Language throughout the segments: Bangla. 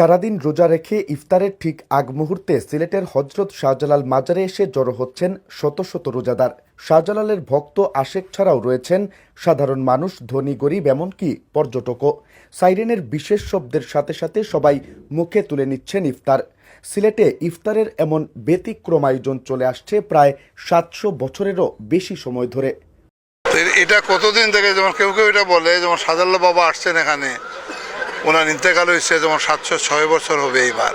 সারাদিন রোজা রেখে ইফতারের ঠিক আগ মুহূর্তে সিলেটের হজরত শাহজালাল মাজারে এসে জড়ো হচ্ছেন শত শত রোজাদার। শাহজালালের ভক্ত আশেক ছাড়াও রয়েছেন সাধারণ মানুষ, ধনী, গরিব, এমনকি পর্যটকও। সাইরেনের বিশেষ শব্দের সাথে সাথে সবাই মুখে তুলে নিচ্ছেন ইফতার। সিলেটে ইফতারের এমন ব্যতিক্রম আয়োজন চলে আসছে প্রায় সাতশো বছরেরও বেশি সময় ধরে। এটা কতদিন থেকে যেমন কেউ কেউ এটা বলে, যেমন সাজাল্লা বাবা আসছেন এখানে ওনার ইন্তেকাল হয়েছে যেমন সাতশো ছয় বছর হবে এইবার।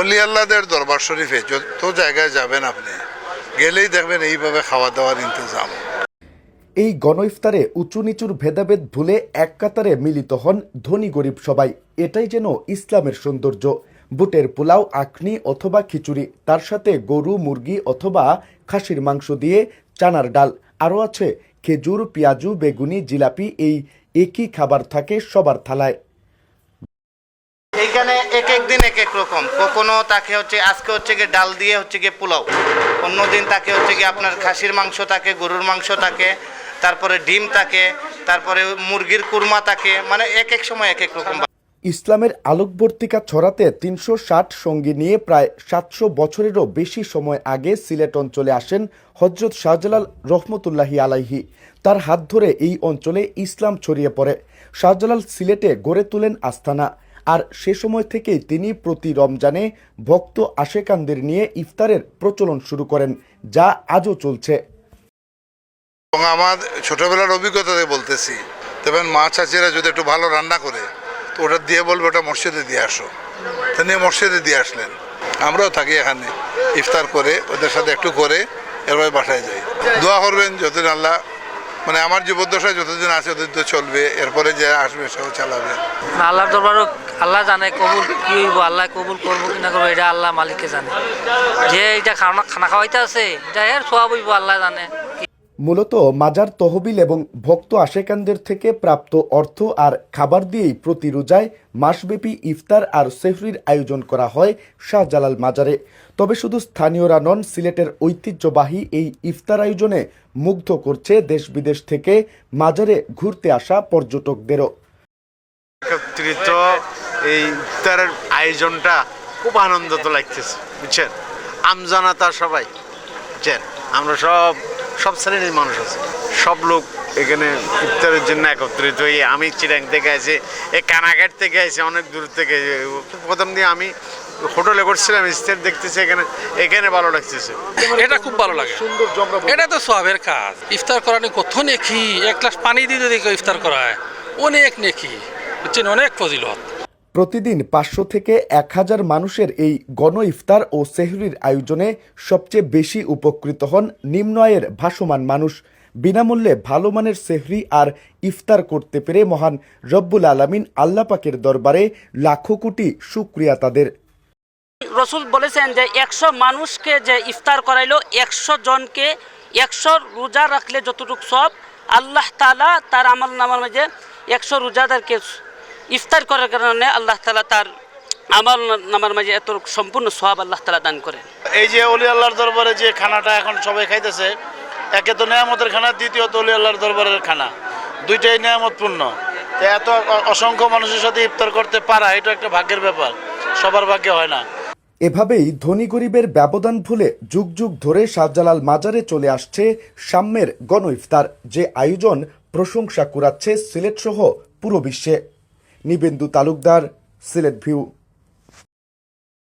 অলি আল্লাহদের দরবার শরীফে যত জায়গায় যাবেন আপনি, গেলেই দেখবেন এইভাবে খাওয়া দাওয়ার ইন্তজাম। এই গণ ইফতারে উঁচু নিচুর ভেদাভেদ ভুলে এক কাতারে মিলিত হন ধনী গরিব সবাই। এটাই যেন ইসলামের সৌন্দর্য। বুটের পোলাও, আখনি অথবা খিচুড়ি, তার সাথে গরু, মুরগি অথবা খাসির মাংস দিয়ে চানার ডাল। আরও আছে খেজুর, পেঁয়াজু, বেগুনি, জিলাপি, এই একই খাবার থাকে সবার থালায়। এখানে এক এক দিন এক এক রকম। কখনো তাকে হচ্ছে, আজকে হচ্ছে গিয়ে ডাল দিয়ে হচ্ছে গিয়ে পোলাও। অন্য দিন তাকে হচ্ছে গিয়ে আপনার খাসির মাংস থাকে, গরুর মাংস থাকে, তারপরে ডিম থাকে, তারপরে মুরগির কুরমা থাকে মানে এক এক সময় এক এক রকম ইসলামের আলোকবর্তিকা ছড়াতে তিনশো ষাট সঙ্গী নিয়ে প্রায় সাতশো বছরেরও বেশি সময় আগে সিলেট অঞ্চলে আসেন হজরত শাহজালাল রহমতুল্লাহি আলাইহি। তার হাত ধরে এই অঞ্চলে ইসলাম ছড়িয়ে পড়ে। শাহজালাল সিলেটে গড়ে তোলেন আস্থানা আর সে সময় থেকেই তিনি প্রতি রমজানে ভক্ত আশেকানদের নিয়ে ইফতারের প্রচলন শুরু করেন, যা আজও চলছে। আমার ছোটবেলার অভিজ্ঞতাতে বলতেছি তবে মা চাচিরা যদি একটু ভালো রান্না করে তো ওটা দিয়ে বলবে, ওটা মসজিদে দিয়ে আসো। তা নিয়ে মসজিদে দিয়ে আসলেন। আমরাও থাকি এখানে। ইফতার করে, ওদের সাথে একটু করে, এরপরে বাসায় যাই। দোয়া করবেন যতদিন আল্লাহ মানে আমার জীবদ্দশায় যতদিন আছে ততদিন তো চলবে। এরপরে যে আসবে, সেও চালাবে। না, আল্লাহর দরবারও আল্লাহ জানে কবুল কি হইব, আল্লাহ কবুল করব কি না করব, এটা আল্লাহ মালিককে জানে। যে এটা খানা খানা খাওয়াইতে আছে, এটা এর সোয়াব হইব, আল্লাহ জানে মূলত মাজার তহবিল এবং ভক্ত আশেকানদের থেকে প্রাপ্ত অর্থ আর খাবার দিয়েই প্রতি রোজায় মাসব্যাপী ইফতার আর সেহরির আয়োজন করা হয় শাহজালাল মাজারে। তবে শুধু স্থানীয়রা নন, সিলেটের ঐতিহ্যবাহী এই ইফতার আয়োজনে মুগ্ধ করছে দেশ বিদেশ থেকে মাজারে ঘুরতে আসা পর্যটকদেরও। এই ইফতারের আয়োজনটা খুব আনন্দ তো লাগতেছে, বুঝছেন? আমজনতা সবাই, বুঝছেন? আমরা সব সব শ্রেণির মানুষ আছে। সব লোক এখানে ইফতারের জন্য একত্রিত হয়ে আমি চিরাং থেকে আছি এই কানাঘাট থেকে আছি অনেক দূর থেকে। প্রথম দিয়ে আমি হোটেলে করছিলাম ইফতার দেখতেছি এখানে এখানে ভালো লাগতেছে। এটা খুব ভালো লাগে। সুন্দর এটা তো সবের কাজ। ইফতার করানি কত নেকি? এক গ্লাস পানি দিয়ে যদি কেউ ইফতার করায় অনেক নেকি। বুঝছেন? অনেক ফজিলত। প্রতিদিন পাঁচশো থেকে এক হাজার মানুষের এই গণ ইফতার ও সেহরির আয়োজনে সবচেয়ে বেশি উপকৃত হন নিম্ন আয়ের ভাসমান মানুষ। বিনামূল্যে ভালো মানের সেহরি আর ইফতার করতে পেরে মহান রব্বুল আলামিন আল্লাপাকের দরবারে লাখো কোটি শুক্রিয়া তাদের। রসুল বলেছেন যে একশো মানুষকে যে ইফতার করাইলো, একশো জনকে একশো রোজা রাখলে যতটুকু সব, আল্লাহ তালা তার আমল নামার মাঝে একশো রোজাদারকে ইফতার করার কারণে আল্লাহ তালা তার আমার নামার মাঝে এত সম্পূর্ণ সব আল্লাহ তালা দান করেন। এই যে অলি আল্লাহর দরবারে যে খানাটা এখন সবাই খাইতেছে একে তো নেয়ামতের খানা দ্বিতীয়ত অলি আল্লাহর দরবারের খানা। দুইটাই নেয়ামতপূর্ণ। এত অসংখ্য মানুষের সাথে ইফতার করতে পারা এটা একটা ভাগ্যের ব্যাপার। সবার ভাগ্যে হয় না। এভাবেই ধনী গরিবের ব্যবধান ভুলে যুগ যুগ ধরে শাহজালাল মাজারে চলে আসছে সাম্যের গণ ইফতার যে আয়োজন প্রশংসা কুড়াচ্ছে সিলেট সহ পুরো বিশ্বে। নিবেন্দু তালুকদার সিলেট ভিউ।